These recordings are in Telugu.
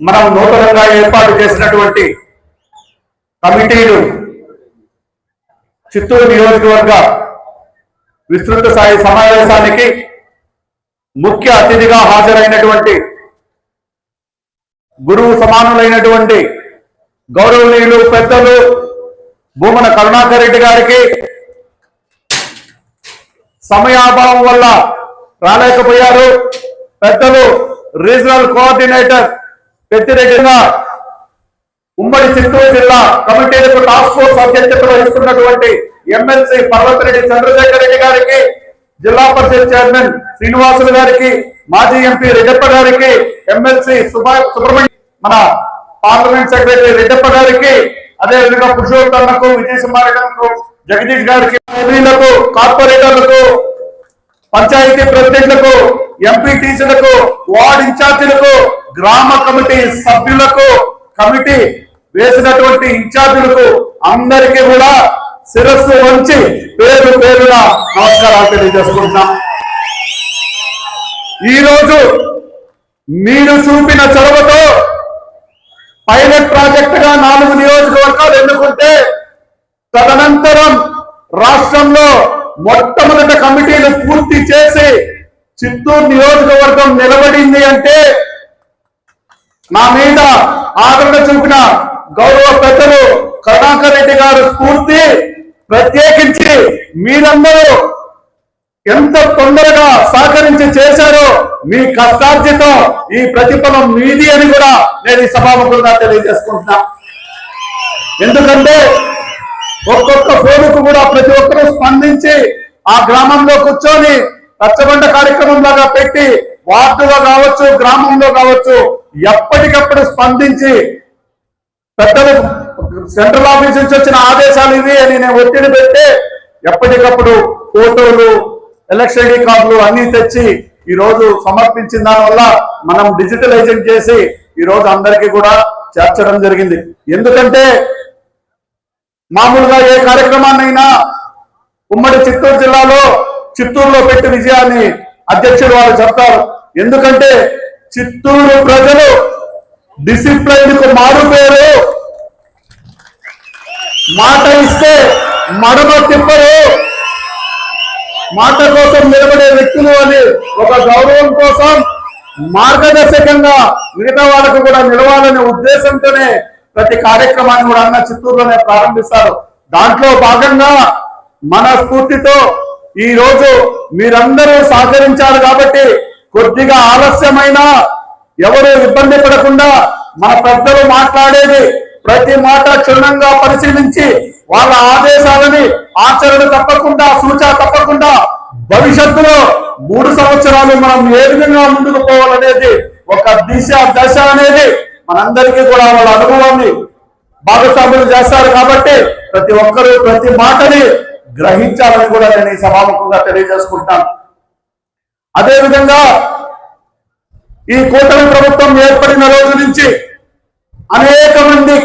మనం నూతనంగా ఏర్పాటు చేసినటువంటి కమిటీలు చిత్తూరు నియోజకవర్గ విస్తృత స్థాయి సమావేశానికి ముఖ్య అతిథిగా హాజరైనటువంటి గురువు సమానులైనటువంటి గౌరవనీయులు పెద్దలు భూమన కరుణాకర్ రెడ్డి గారికి సమయాభావం వల్ల రాలేకపోయారు. పెద్దలు రీజనల్ కోఆర్డినేటర్ వ్యతిరేకంగా ఉమ్మడి చిత్తూరు జిల్లా కమిటీలకు టాస్క్ ఫోర్స్ అధ్యక్షత వహిస్తున్నటువంటి ఎమ్మెల్సీ పర్వతిరెడ్డి చంద్రశేఖర్ రెడ్డి గారికి జిల్లా పరిషత్ చైర్మన్ శ్రీనివాసులు గారికి మాజీ ఎంపీ రెడ్డప్ప గారికి ఎమ్మెల్సీ సుభా సుబ్రహ్మణ్యం మన పార్లమెంట్ సెక్రటరీ రెడ్డప్ప గారికి అదే విధంగా పురుషోత్తమకు విజయ జగదీష్ గారికి ఎంపీలకు కార్పొరేటర్లకు పంచాయతీ ప్రెసిడెంట్లకు ఎంపీటీసీలకు వార్డ్ ఇన్ఛార్జీలకు గ్రామ కమిటీ సభ్యులకు కమిటీ వేసినటువంటి ఇన్ఛార్జీలకు అందరికీ కూడా శిరస్సు వంచి పేరు పేరున నమస్కారాలు తెలియజేసుకుంటున్నాం. ఈ రోజు మీరు చూపిన చొరవతో పైలట్ ప్రాజెక్ట్గా నాలుగు నియోజకవర్గాలు ఎన్నుకుంటే తదనంతరం రాష్ట్రంలో మొట్టమొదటి కమిటీలు పూర్తి చేసి చిత్తూరు నియోజకవర్గం నిలబడింది అంటే నా మీద ఆదరణ చూపిన గౌరవ పెద్దలు కరుణాకర్ రెడ్డి గారు స్ఫూర్తి ప్రత్యేకించి మీరందరూ ఎంత తొందరగా సహకరించి చేశారో మీ కష్టార్జితం ఈ ప్రతిఫలం మీది అని కూడా నేను ఈ సభాముఖంగా తెలియజేసుకుంటున్నా. ఎందుకంటే ఒక్కొక్క ఫోనుకు కూడా ప్రతి ఒక్కరూ స్పందించి ఆ గ్రామంలో కూర్చొని రచ్చబండ కార్యక్రమం లాగా పెట్టి వార్డులో కావచ్చు గ్రామంలో కావచ్చు ఎప్పటికప్పుడు స్పందించి పెద్దలు సెంట్రల్ ఆఫీస్ నుంచి వచ్చిన ఆదేశాలు ఇవి అని నేను ఒత్తిడి పెడితే ఎప్పటికప్పుడు ఫోటోలు ఎలక్షన్ ఐడి కార్డులు అన్ని తెచ్చి ఈ రోజు సమర్పించిన దానివల్ల మనం డిజిటలైజింగ్ చేసి ఈ రోజు అందరికీ కూడా చేర్చడం జరిగింది. ఎందుకంటే మామూలుగా ఏ కార్యక్రమాన్నైనా ఉమ్మడి చిత్తూరు జిల్లాలో చిత్తూరులో పెట్టి విజయాన్ని అధ్యక్షుడు వారు చెప్తారు. ఎందుకంటే చిత్తూరు ప్రజలు డిసిప్లైన్కు మారు పేరు మాట ఇస్తే మడమ తిప్పరు. మాట కోసం నిలబడే వ్యక్తులు అని ఒక గౌరవం కోసం మార్గదర్శకంగా మిగతా వాళ్ళకు కూడా నిలవాలనే ఉద్దేశంతోనే ప్రతి కార్యక్రమాన్ని కూడా అన్న చిత్తూరులోనే ప్రారంభిస్తారు. దాంట్లో భాగంగా మన స్ఫూర్తితో ఈ రోజు మీరందరూ సహకరించారు కాబట్టి కొద్దిగా ఆలస్యమైన ఎవరు ఇబ్బంది పడకుండా మన పెద్దలు మాట్లాడేది ప్రతి మాట క్షుణ్ణంగా పరిశీలించి వాళ్ళ ఆదేశాలని ఆచరణ తప్పకుండా సూచన తప్పకుండా భవిష్యత్తులో మూడు సంవత్సరాలు మనం ఏ విధంగా ముందుకు పోవాలనేది ఒక దిశ దశ అనేది మనందరికీ కూడా వాళ్ళ అనుభవాన్ని భాగస్వాములు చేస్తారు కాబట్టి ప్రతి ఒక్కరూ ప్రతి మాటని గ్రహించాలని కూడా నేను ఈ సభాముఖంగా తెలియజేసుకుంటాను. అదేవిధంగా ఈ కూటమి ప్రభుత్వం ఏర్పడిన రోజు నుంచి అనేక మంది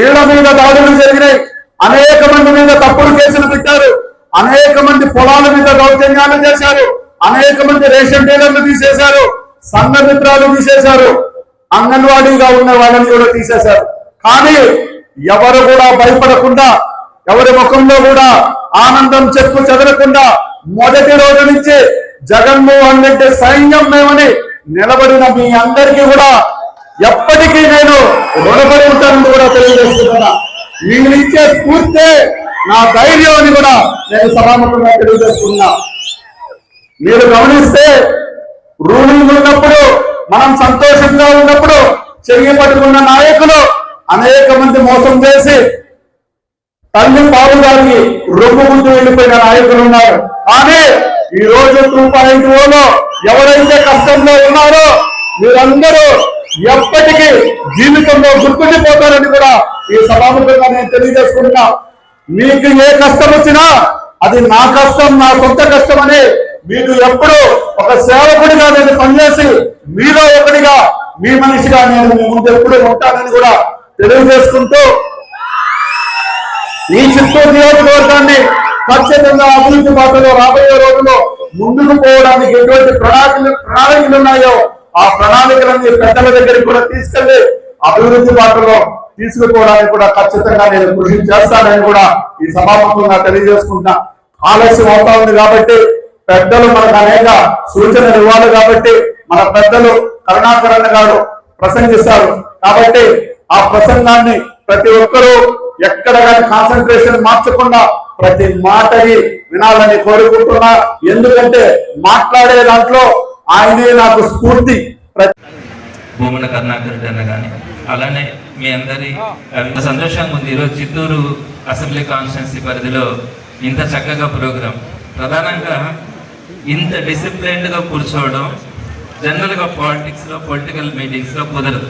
ఇళ్ళ మీద దాడులు జరిగినాయి. అనేక మంది మీద తప్పుడు కేసులు పెట్టారు. అనేక మంది పొలాల మీద దౌర్జన్యాలు చేశారు. అనేక మంది రేషన్ డీలర్లు తీసేశారు. సంఘ మిత్రాలు తీసేశారు. అంగన్వాడీగా ఉన్న వాళ్ళని కూడా తీసేశారు. కానీ ఎవరు కూడా భయపడకుండా ఎవరి ముఖంలో కూడా ఆనందం చెప్పు చెదరకుండా మొదటి రోజు నుంచి జగన్మోహన్ రెడ్డి సైన్యం మేమని నిలబడిన మీ అందరికీ కూడా ఎప్పటికీ నేను రుణపడి ఉంటానని కూడా తెలియజేస్తున్నా మీరు ఇచ్చే స్ఫూర్తే నా ధైర్యం అని కూడా నేను సభాముఖంగా తెలియజేస్తున్నా మీరు గమనిస్తే రూలింగ్ ఉన్నప్పుడు మనం సంతోషంగా ఉన్నప్పుడు చెయ్యి పట్టుకున్న నాయకులు అనేక మంది మోసం చేసి తల్లి పాలు గారికి రొమ్ముకుంటూ ముందు వెళ్ళిపోయిన నాయకులు ఉన్నారు. కానీ ఈ రోజు టూ పాయింట్ ఓలో ఎవరైతే కష్టంలో ఉన్నారో మీరందరూ ఎప్పటికీ జీవితంలో గుర్తుండిపోతారని కూడా ఈ సభాముఖంగా నేను తెలియజేసుకుంటున్నా. మీకు ఏ కష్టం వచ్చినా అది నా కష్టం నా సొంత కష్టం అని మీకు ఎప్పుడు ఒక సేవకుడిగా నేను పనిచేసి మీలో ఒకటిగా మీ మనిషిగా నేను మీ ముందు ఎప్పుడు ఉంటానని కూడా తెలియజేసుకుంటూ ఈ చిత్తూరు నియోజకవర్గాన్ని ఖచ్చితంగా అభివృద్ధి బాటలో రాబోయే రోజుల్లో ముందుకు పోవడానికి ఎటువంటి ప్రణాళికలు ప్రణాళికలు ఉన్నాయో ఆ ప్రణాళికలన్నీ పెద్దల దగ్గరికి కూడా తీసుకెళ్ళి అభివృద్ధి బాటలో తీసుకుపోవడానికి కూడా ఖచ్చితంగా నేను కృషి చేస్తానని కూడా ఈ సభాముఖంగా తెలియజేసుకుంటున్నా. ఆలస్యం అవుతా ఉంది కాబట్టి పెద్దలు మనకు అనేక సూచనలు ఇవ్వాలి కాబట్టి మన పెద్దలు కరుణాకరణ గారు ప్రసంగిస్తారు. కాబట్టి ఆ ప్రసంగాన్ని ప్రతి ఒక్కరూ ఎక్కడ కానీ కాన్సన్ట్రేషన్ మార్చకుండా ప్రతి మాటని వినాలని కోరుకుంటున్నా. ఎందుకంటే మాట్లాడే దాంట్లో ఆయనే నాకు స్ఫూర్తి. భూమన కరుణాకర్ రెడ్డి అన్న కానీ అలానే మీ అందరి సంతోషంగా ఉంది. ఈరోజు చిత్తూరు అసెంబ్లీ కాన్స్టిట్యున్సీ పరిధిలో ఇంత చక్కగా ప్రోగ్రాం. ప్రధానంగా ఇంత డిసిప్లైన్డ్గా కూర్చోవడం జనరల్గా పాలిటిక్స్లో పొలిటికల్ మీటింగ్స్లో కుదరదు.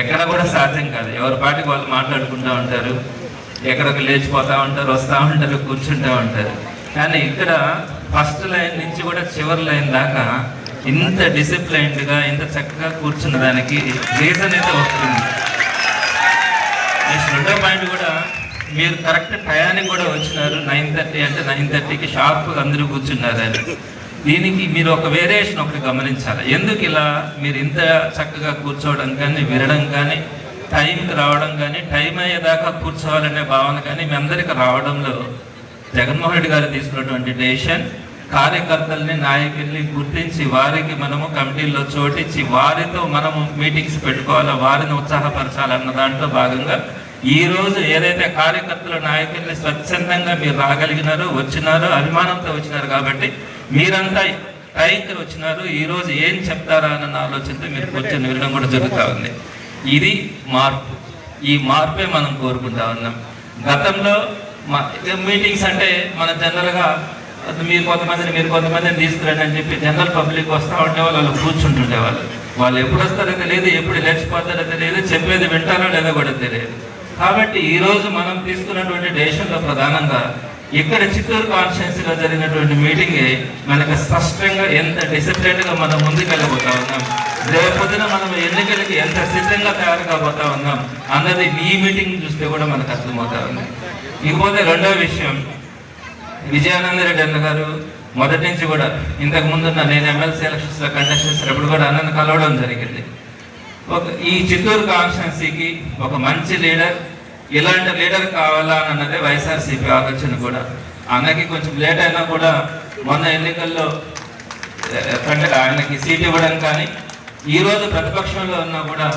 ఎక్కడ కూడా సాధ్యం కాదు. ఎవరి పాటికి వాళ్ళు మాట్లాడుకుంటూ ఉంటారు. ఎక్కడికి లేచిపోతూ ఉంటారు వస్తూ ఉంటారు కూర్చుంటూ ఉంటారు. కానీ ఇక్కడ ఫస్ట్ లైన్ నుంచి కూడా చివరి లైన్ దాకా ఇంత డిసిప్లైన్డ్గా ఇంత చక్కగా కూర్చున్న దానికి రీజన్ అయితే వస్తుంది నెక్స్ట్ రెండో పాయింట్ కూడా మీరు కరెక్ట్ టయానికి కూడా వచ్చినారు. నైన్ థర్టీ అంటే నైన్ థర్టీకి షార్ప్గా అందరూ కూర్చున్నారు అని. దీనికి మీరు ఒక వేరియేషన్ ఒకటి గమనించాలి. ఎందుకు ఇలా మీరు ఇంత చక్కగా కూర్చోవడం కానీ వినడం కానీ టైంకి రావడం కానీ టైం అయ్యేదాకా కూర్చోవాలనే భావన కానీ మీ అందరికి రావడంలో జగన్మోహన్ రెడ్డి గారు తీసుకున్నటువంటి డెసిషన్ కార్యకర్తల్ని నాయకుల్ని గుర్తించి వారికి మనము కమిటీల్లో చోటిచ్చి వారితో మనము మీటింగ్స్ పెట్టుకోవాలా వారిని ఉత్సాహపరచాలన్న దాంట్లో భాగంగా ఈ రోజు ఏదైతే కార్యకర్తలు నాయకుల్ని స్వచ్ఛందంగా మీరు రాగలిగినారో వచ్చినారో అభిమానంతో వచ్చినారు కాబట్టి మీరంతా టైంకి వచ్చినారు ఈరోజు ఏం చెప్తారా అన్న ఆలోచనతో మీరు కూర్చొని వినడం కూడా జరుగుతూ ఉంది. ఇది మార్పు. ఈ మార్పే మనం కోరుకుంటా ఉన్నాం. గతంలో మా మీటింగ్స్ అంటే మన జనరల్గా మీరు కొంతమందిని మీరు కొంతమందిని తీసుకురండి అని చెప్పి జనరల్ పబ్లిక్ వస్తూ ఉండేవాళ్ళు వాళ్ళు కూర్చుంటుండే వాళ్ళు వాళ్ళు ఎప్పుడు వస్తారో తెలియదు ఎప్పుడు లేచిపోతారో తెలియదు చెప్పేది వింటారో లేదో కూడా తెలియదు. కాబట్టి ఈరోజు మనం తీసుకున్నటువంటి డెసిషన్లో ప్రధానంగా ఇక్కడ చిత్తూరు కాన్స్టిట్యున్సీలో జరిగినటువంటి మీటింగ్ మనకు స్పష్టంగా ఎంత డిసిప్లిన్గా మనం ముందుకెళ్ళబోతా ఉన్నాం. రేపొద్దున మనం ఎన్నికలకి ఎంత సిద్ధంగా తయారు కాబోతా ఉన్నాం అన్నది ఈ మీటింగ్ చూస్తే కూడా మనకు అర్థమవుతా ఉంది. ఇకపోతే రెండో విషయం విజయానంద రెడ్డి అన్న గారు మొదటి నుంచి కూడా ఇంతకు ముందున్న నేను ఎమ్మెల్సీ ఎలక్షన్స్లో కంటెస్ట్ చేసినప్పుడు కూడా అన్నను కలవడం జరిగింది. ఒక ఈ చిత్తూరు కాన్స్టిట్యున్సీకి ఒక మంచి లీడర్ ఇలాంటి లీడర్ కావాలా అన్నదే వైఎస్ఆర్సీపీ ఆలోచన కూడా. అన్నకి కొంచెం లేట్ అయినా కూడా మొన్న ఎన్నికల్లో అంటే ఆయనకి సీట్ ఇవ్వడం కానీ ఈరోజు ప్రతిపక్షంలో ఉన్నా కూడా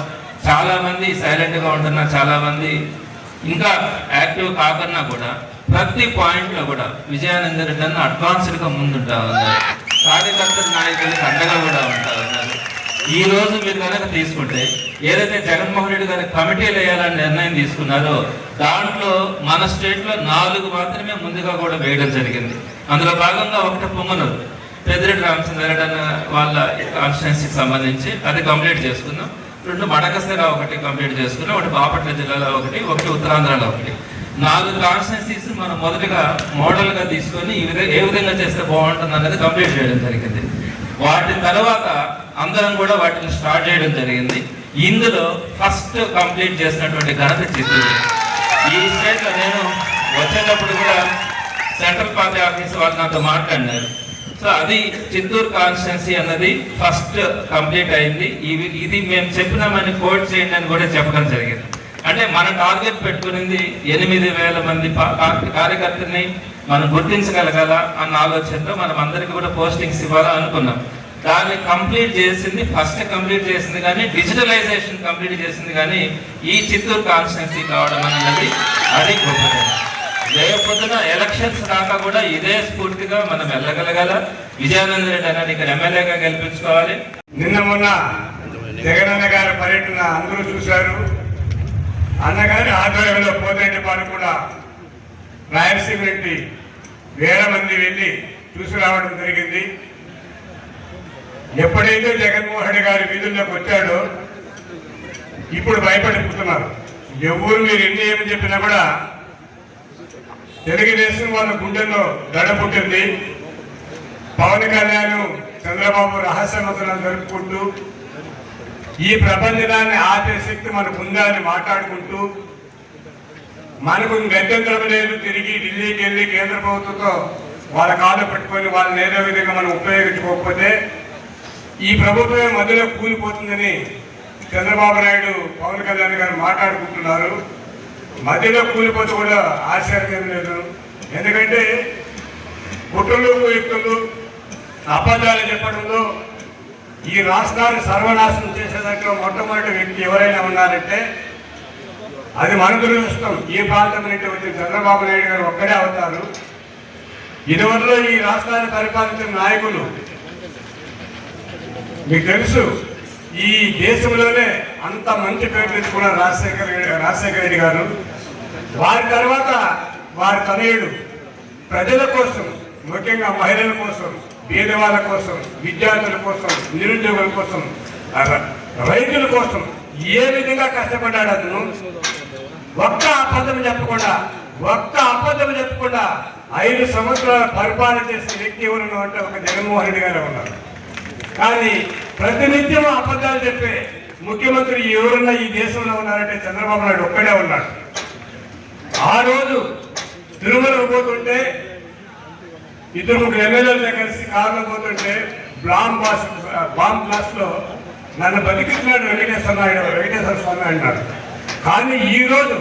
చాలామంది సైలెంట్గా ఉంటున్నా చాలామంది ఇంకా యాక్టివ్ కాకున్నా కూడా ప్రతి పాయింట్లో కూడా విజయానంద రెడ్డి అన్న అడ్వాన్స్డ్గా ముందుంటా ఉన్నారు. కార్యకర్తల నాయకులకు అండగా కూడా ఉంటా ఉన్నారు. ఈ రోజు మీరు కనుక తీసుకుంటే ఏదైతే జగన్మోహన్ రెడ్డి గారి కమిటీలు వేయాలని నిర్ణయం తీసుకున్నారో దాంట్లో మన స్టేట్లో నాలుగు మాత్రమే ముందుగా కూడా వేయడం జరిగింది. అందులో భాగంగా ఒకటి పొంగనూరు. పెద్దిరెడ్డి రామచంద్రారెడ్డి అన్న వాళ్ళ కాన్స్టిట్యున్సీకి సంబంధించి అది కంప్లీట్ చేసుకున్నాం. రెండు మడకసిర ఒకటి కంప్లీట్ చేసుకున్నాం. ఒకటి బాపట్ల జిల్లాలో ఒకటి ఒకటి ఉత్తరాంధ్రలో ఒకటి. నాలుగు కాన్స్టిట్యున్సీస్ మనం మొదటగా మోడల్గా తీసుకొని ఈ విధంగా ఏ విధంగా చేస్తే బాగుంటుంది అనేది కంప్లీట్ చేయడం జరిగింది. వాటి తర్వాత అందరం కూడా వాటిని స్టార్ట్ చేయడం జరిగింది. ఇందులో ఫస్ట్ కంప్లీట్ చేసినటువంటి ఘనత చిత్తూరు. ఈ స్టేట్లో నేను వచ్చేటప్పుడు కూడా సెంట్రల్ పార్టీ ఆఫీస్ వాళ్ళు నాతో మాట్లాడినారు. సో అది చిత్తూరు కాన్స్టిట్యున్సీ అన్నది ఫస్ట్ కంప్లీట్ అయింది. ఇవి ఇది మేము చెప్పినామని కోట్ చేయండి అని కూడా చెప్పడం జరిగింది. అంటే మన టార్గెట్ పెట్టుకునింది ఎనిమిది వేల మంది కార్యకర్తని కార్యకర్తల్ని మనం గుర్తించగలగాల అన్న ఆలోచనతో మనం అందరికీ కూడా పోస్టింగ్స్ ఇవ్వాలా అనుకున్నాం. దాన్ని కంప్లీట్ చేసింది ఫస్ట్ కంప్లీట్ చేసింది కానీ డిజిటలైజేషన్ కంప్లీట్ చేసింది కానీ ఈ చిత్తూరు కాన్స్టిట్యున్సీ కావడం అన్నది అది గొప్పతనం రేపొద్దున ఎలక్షన్స్ దాకా కూడా ఇదే స్ఫూర్తిగా మనం వెళ్ళగలగాల. విజయానంద రెడ్డి అన్నది ఇక్కడ ఎమ్మెల్యేగా గెలిపించుకోవాలి. నిన్న మొన్న జగనన్న గారి పర్యటన అందరూ చూశారు. అన్నగారి ఆధ్వర్యంలో పోతేటిపాడు కూడా రాయలసీమ నుండి వేల మంది వెళ్ళి చూసి రావడం జరిగింది. ఎప్పుడైతే జగన్మోహన్ గారి వీధుల్లోకి వచ్చాడో ఇప్పుడు భయపడిపోతున్నారు. ఎవరు మీరు ఎన్ని ఏమని చెప్పినా కూడా తెలుగుదేశం వాళ్ళ గుండెల్లో దడ పుట్టింది. పవన్ కళ్యాణ్ చంద్రబాబు రహస్య జరుపుకుంటూ ఈ ప్రపంచాన్ని ఆపే శక్తి మనకు ఉందా అని మాట్లాడుకుంటూ మనకు గత్యంతరం లేదు తిరిగి ఢిల్లీకి వెళ్ళి కేంద్ర ప్రభుత్వంతో వాళ్ళ కాళ్ళు పెట్టుకొని వాళ్ళని ఏదో విధంగా మనం ఉపయోగించుకోకపోతే ఈ ప్రభుత్వమే మధ్యలో కూలిపోతుందని చంద్రబాబు నాయుడు పవన్ కళ్యాణ్ గారు మాట్లాడుకుంటున్నారు. మధ్యలో కూలిపోతే కూడా ఆశ్చర్యం లేదు. ఎందుకంటే కుట్రలు వ్యక్తులు అబద్ధాలు చెప్పడంలో ఈ రాష్ట్రాన్ని సర్వనాశనం చేసే దాంట్లో మొట్టమొదటి వ్యక్తి ఎవరైనా ఉన్నారంటే అది మన దురదృష్టం. ఈ ప్రాంతం నుండి వచ్చిన చంద్రబాబు నాయుడు గారు ఒక్కడే అవుతారు. ఇదివరలో ఈ రాష్ట్రాన్ని పరిపాలించిన నాయకులు మీకు తెలుసు ఈ దేశంలోనే అంత మంచి పేరు తెచ్చుకున్న రాజశేఖర్ రాజశేఖర రెడ్డి గారు. వారి తర్వాత వారి తనయుడు. ప్రజల కోసం ముఖ్యంగా మహిళల కోసం పేదవాళ్ళ కోసం విద్యార్థుల కోసం నిరుద్యోగుల కోసం రైతుల కోసం ఏ విధంగా కష్టపడ్డాడు అతను? ఒక్క అబద్ధం చెప్పకుండా ఒక్క అబద్ధం చెప్పకుండా ఐదు సంవత్సరాల పరిపాలన చేసిన వ్యక్తి ఎవరన్నా అంటే ఒక జగన్మోహన్ రెడ్డి గారు ఉన్నారు. కానీ ప్రతినిత్యం అబద్ధాలు చెప్పే ముఖ్యమంత్రి ఎవరన్నా ఈ దేశంలో ఉన్నారంటే చంద్రబాబు నాయుడు ఒక్కడే ఉన్నాడు. ఆ రోజు తిరుమల పోతుంటే ఇద్దరు ముగ్గురు ఎమ్మెల్యేలతో కలిసి కారులో పోతుంటే బ్లామ్ బాస్ బాంబ్ బ్లాస్ట్లో నన్ను బతికిస్తున్నాడు వెంకటేశ్వర నాయుడు వెంకటేశ్వర స్వామి అన్నాడు కానీ ఈ రోజు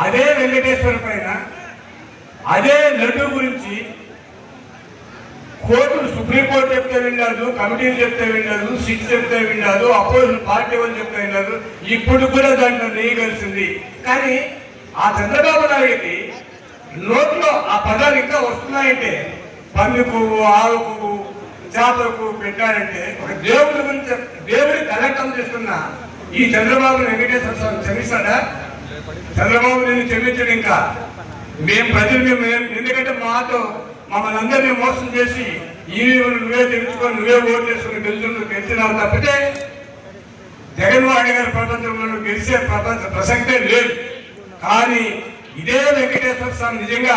అదే వెంకటేశ్వర పైన అదే లడ్డు గురించి కోర్టులు సుప్రీంకోర్టు చెప్తే వినలేదు కమిటీలు చెప్తే వినలేదు సిట్ చెప్తే వినలేదు అపోజిషన్ పార్టీ వాళ్ళు చెప్తే వినలేదు ఇప్పుడు కూడా దాంట్లో నెయ్యి కలిసింది. కానీ ఆ చంద్రబాబు నాయుడికి నోట్లో ఆ పదాలు ఇంకా వస్తున్నాయంటే పంది పువ్వు ఆవు పువ్వు జాతకు పెట్టారంటే ఒక దేవుడి గురించి దేవుడి కలెక్టం చేస్తున్న ఈ చంద్రబాబు వెంకటేశ్వర స్వామి క్షమిస్తాడా? చంద్రబాబు నేను క్షమించడు ఇంకా. మేము ప్రజలు మేము ఎందుకంటే మాతో మమ్మల్ని అందరినీ మోసం చేసి ఈ నువ్వే తెలుసుకొని నువ్వే ఓటు చేసుకుని గెలుచుకుని గెలిచినారు తప్పితే జగన్మోహన్ గారి ప్రపంచంలో గెలిచే ప్రపంచ ప్రసక్తే లేదు. కానీ ఇదే వెంకటేశ్వర స్వామి నిజంగా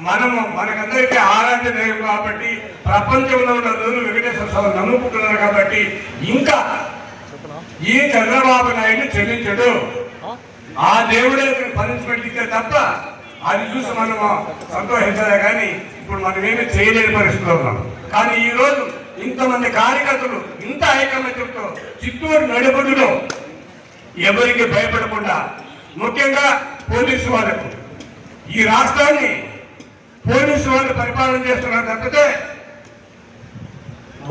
మనము మనకందరికీ ఆరాధ్య దైవం కాబట్టి ప్రపంచంలో ఉన్న రోజులు వెంకటేశ్వర స్వామి నమ్ముకుంటున్నారు కాబట్టి ఇంకా ఈ చంద్రబాబు నాయుడు చెల్లించడు ఆ దేవుడే పనిష్మెంట్ ఇస్తే తప్ప అది చూసి మనం సంతోషించాలి కానీ ఇప్పుడు మనం ఏమీ చేయలేని పరిస్థితిలో ఉన్నాం. కానీ ఈ రోజు ఇంతమంది కార్యకర్తలు ఇంత ఐకమత్యంతో చిత్తూరు నడిబొడ్డులో ఎవరికి భయపడకుండా ముఖ్యంగా పోలీసు వాళ్ళకు. ఈ రాష్ట్రాన్ని పోలీసు వాళ్ళు పరిపాలన చేస్తున్నారు తప్పితే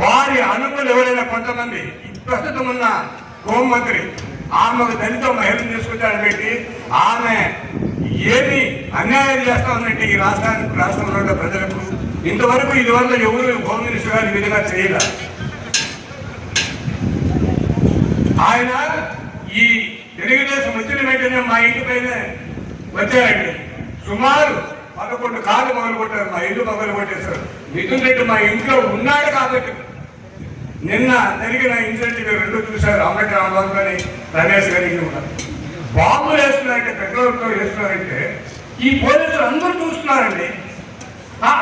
వారి అనుకులు ఎవరైనా కొంతమంది ప్రస్తుతం ఉన్న హోంమంత్రి ఆమెకు దళిత మహిళను తీసుకొచ్చాడు పెట్టి ఆమె ఏమి అన్యాయం చేస్తా ఉందంటే ఈ రాష్ట్రానికి రాష్ట్రంలో ఉన్న ప్రజలకు ఇంతవరకు ఇదివరకు ఎవరు హోమ్ మినిస్టర్ గారు ఈ విధంగా చేయలేదు ఆయన ఈ తెలుగుదేశం వచ్చిన వెంటనే మా ఇంటి పైన వచ్చారండి. సుమారు పదకొండు కార్లు మొదలు కొట్టారు మా ఇల్లు మొదలు కొట్టేశారు మిథున్ రెడ్డి మా ఇంట్లో ఉన్నాడు కాబట్టి నిన్న జరిగిన ఇన్సిడెంట్ మీరు రెండు చూశారు. అంబటి రామబాబు కానీ రమేష్ గారికి కూడా. బాంబులు వేస్తున్నారంటే పెట్రోల్తో వేస్తున్నారంటే ఈ పోలీసులు అందరూ చూస్తున్నారండి.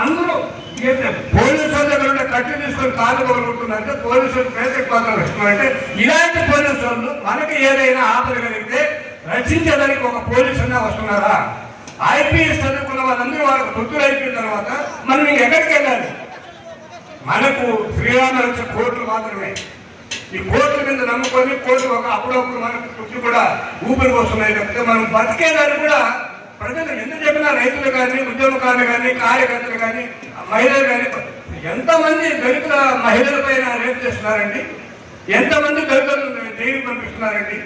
అందరూ ఏంటంటే పోలీసు దగ్గర ఉండే కట్టి తీసుకొని కాలు పగలుకుంటున్నారంటే పోలీసులు పేదకి పాత్రలు వస్తున్నారంటే ఇలాంటి పోలీసు వాళ్ళు మనకి ఏదైనా ఆపదగలిగితే రక్షించడానికి ఒక పోలీసు అన్నా వస్తున్నారా? ఐపీఎస్ చదువుకున్న వాళ్ళందరూ వాళ్ళకి వృద్ధులు అయిపోయిన తర్వాత మనం ఇంక ఎక్కడికి వెళ్ళాలి? మనకు శ్రీరామ రక్ష కోర్టులు మాత్రమే. ఈ కోర్టు మీద నమ్ముకొని కోర్టు ఒక అప్పుడప్పుడు మనకు చుట్టూ కూడా ఊపిరి వస్తున్నాయి తప్పితే మనం బతికేదాన్ని కూడా ప్రజలు ఎందుకు చెప్పినా రైతులు కానీ ఉద్యమకారులు కానీ కార్యకర్తలు కానీ మహిళలు కానీ ఎంతమంది దళితుల మహిళల పైన రేపు చేస్తున్నారండి? ఎంతమంది దళితులు జైలు పంపిస్తున్నారండి?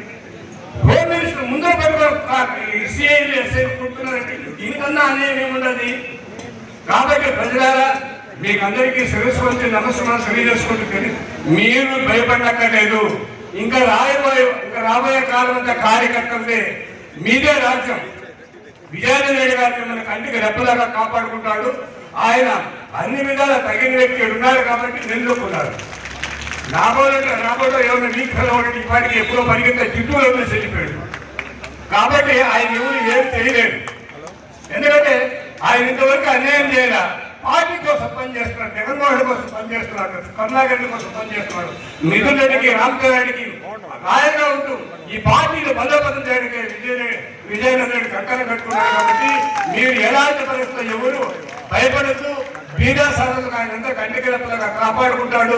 హోమ్ మినిస్టర్ ముందర పట్టుకొని సిఐలు ఎస్ఐ కుట్టున్నారండి దీనికన్నా అనేది ఏముండదు? కాబట్టి ప్రజలారా మీకు అందరికీ శిరస్సు వచ్చి నమస్కారం తెలియజేసుకుంటూ తెలి- మీరు భయపడక్కర్లేదు. ఇంకా రాబోయే ఇంకా రాబోయే కాలం అంతా కార్యకర్తలదే మీదే రాజ్యం. విజయానంద రెడ్డి గారు మిమ్మల్ని కంటికి రెప్పలాగా కాపాడుకుంటాడు. ఆయన అన్ని విధాల తగిన వ్యక్తి ఉన్నారు కాబట్టి నిలుపుకున్నారు రాబోయే రాబోయే ఎవరైనా వీక్ కలవడం ఈ పాటికి ఎప్పుడో పరిగెత్తే చిట్టూరు వదిలేసి వెళ్ళిపోయాడు కాబట్టి ఆయన ఎవరు ఏం చేయలేడు ఎందుకంటే ఆయన ఇంతవరకు అన్యాయం చేయాల. పార్టీ కోసం పనిచేస్తున్నాడు జగన్మోహన్ రెడ్డి కోసం పనిచేస్తున్నాడు కరుణాకర్ కోసం పనిచేస్తున్నాడు మిథున్ రెడ్డికి రామచంద్ర రెడ్డికి ఉంటూ ఈ పార్టీని బలోపతం చేయడానికి విజయ విజయనగర రెడ్డి కక్కన కట్టుకున్నారు కాబట్టి మీరు ఎలాంటి పరిస్థితులు ఎవరు భయపడద్దు. బీదా సాధనకు ఆయన అంతా కంటికి కాపాడుకుంటాడు.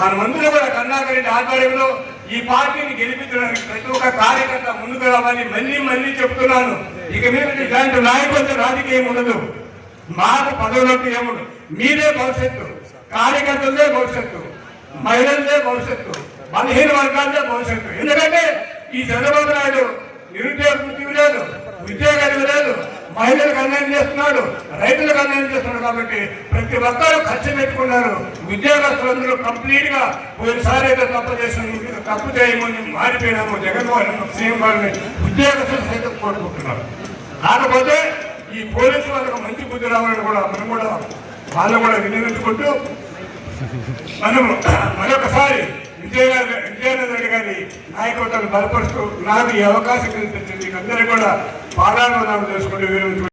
మనమందరూ కూడా కరుణాకర్ రెడ్డి ఆధ్వర్యంలో ఈ పార్టీని గెలిపించడానికి ప్రతి ఒక్క కార్యకర్త ముందుకు రావాలి. మళ్ళీ మళ్ళీ చెప్తున్నాను. ఇక మీద ఇలాంటి నాయకులతో రాజకీయం ఉండదు. మాకు పదవులకు ఏముండదు. మీదే భవిష్యత్తు కార్యకర్తలదే భవిష్యత్తు మహిళలదే భవిష్యత్తు బలహీన వర్గాలదే భవిష్యత్తు. ఎందుకంటే ఈ చంద్రబాబు నాయుడు నిరుద్యోగ వృత్తి లేదు ఉద్యోగాలు లేదు మహిళలకు అన్యాయం చేస్తున్నాడు రైతులకు అన్యాయం చేస్తున్నాడు కాబట్టి ప్రతి ఒక్కరూ ఖర్చు పెట్టుకున్నారు. ఉద్యోగస్తులందరూ కంప్లీట్గా పోయినసారి అయితే తప్పు చేసిన తప్పు చేయమని మారిపోయినాము. జగన్మోహన్ సీఎం గారిని ఉద్యోగస్తులు సైతం కోరుకుంటున్నారు. కాకపోతే ఈ పోలీసు వాళ్ళకు మంచి బుద్ధి రావాలని కూడా మనం కూడా వాళ్ళు కూడా వినియోగించుకుంటూ మనం మరొకసారి విజయనగర విజయానంద రెడ్డి గారి నాయకత్వాన్ని బలపరుస్తూ నాకు ఈ అవకాశం కల్పించింది అందరూ కూడా పాదాలను చేసుకుంటూ విరమించుకుంటూ